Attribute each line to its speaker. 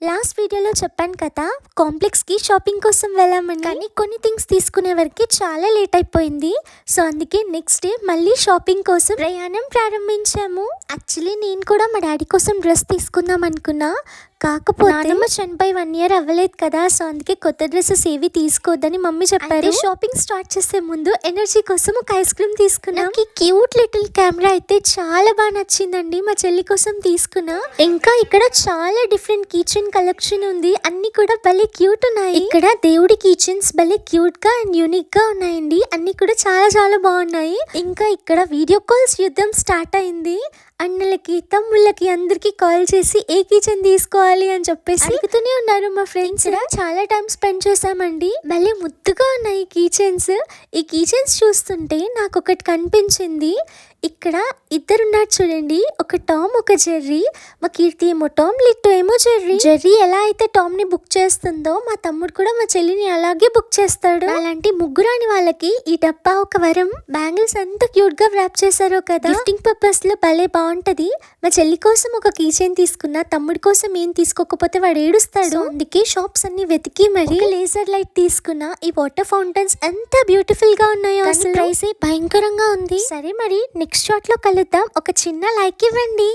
Speaker 1: la last వీడియోలో చెప్పాను కదా కాంప్లెక్స్కి షాపింగ్ కోసం వెళ్ళామని కానీ కొన్ని థింగ్స్ తీసుకునే వరకు చాలా లేట్ అయిపోయింది. సో అందుకే నెక్స్ట్ డే మళ్ళీ షాపింగ్ కోసం ప్రయాణం ప్రారంభించాము. యాక్చువల్లీ నేను కూడా మా డాడీ కోసం డ్రెస్ తీసుకుందాం అనుకున్నా. కాకపోతే నాన్నమ్మ చనిపోయి వన్ ఇయర్ అవ్వలేదు కదా సో అందుకే కొత్త డ్రెస్సెస్ ఏవి తీసుకోవద్దని మమ్మీ చెప్పారు. షాపింగ్ స్టార్ట్ చేసే ముందు ఎనర్జీ కోసం ఒక ఐస్ క్రీమ్ తీసుకున్నా. నాకు క్యూట్ లిటిల్ కెమెరా అయితే చాలా బాగా నచ్చిందండి మా చెల్లి కోసం తీసుకున్నా. ఇంకా ఇక్కడ చాలా డిఫరెంట్ కిచెన్ కలెక్షన్ ఉంది అన్ని కూడా భలే క్యూట్ ఉన్నాయి. ఇక్కడ దేవుడి కిచెన్స్ భలే క్యూట్గా అండ్ యూనిక్గా ఉన్నాయండి. అన్ని కూడా చాలా చాలా బాగున్నాయి. ఇంకా ఇక్కడ వీడియో కాల్స్ యుద్ధం స్టార్ట్ అయింది. అన్నలకి తమ్ముళ్ళకి అందరికి కాల్ చేసి ఏ కిచెన్ తీసుకోవాలి అని చెప్పేసి అడుగుతూనే ఉన్నారు మా ఫ్రెండ్స్ చాలా టైం స్పెండ్ చేసామండి భలే ముద్దుగా ఉన్నాయి కిచెన్స్ ఈ కిచెన్స్ చూస్తుంటే నాకు ఒకటి కనిపించింది. ఇక్కడ ఇద్దరున్నారు చూడండి. ఒక టామ్ ఒక జెర్రీ. మా కీర్తి ఏమో టామ్ లిట్టు ఏమో జెర్రీ. జెర్రీ ఎలా అయితే టామ్ని బుక్ చేస్తుందో మా తమ్ముడు కూడా మా చెల్లిని అలాగే బుక్ చేస్తాడు. అలాంటి ముగ్గురాని వాళ్ళకి ఈ డబ్బా ఒక వరం. బ్యాంగిల్స్ ఎంత క్యూట్గా వ్రాప్ చేశారో కదా. గిఫ్టింగ్ పర్పస్లో భలే బాగుంటది మా చెల్లి కోసం ఒక కీ చైన్ తీసుకున్నా తమ్ముడి కోసం ఏం తీసుకోకపోతే వాడు ఏడుస్తాడు. అందుకే షాప్స్ అన్ని వెతికి మరి లేజర్ లైట్ తీసుకున్నా ఈ వాటర్ ఫౌంటైన్స్ ఎంత బ్యూటిఫుల్గా ఉన్నాయో అసలు. ప్రైస్ భయంకరంగా ఉంది. సరే మరి నెక్స్ట్ షాట్లో కలుద్దాం. ఒక చిన్న లైక్ ఇవ్వండి.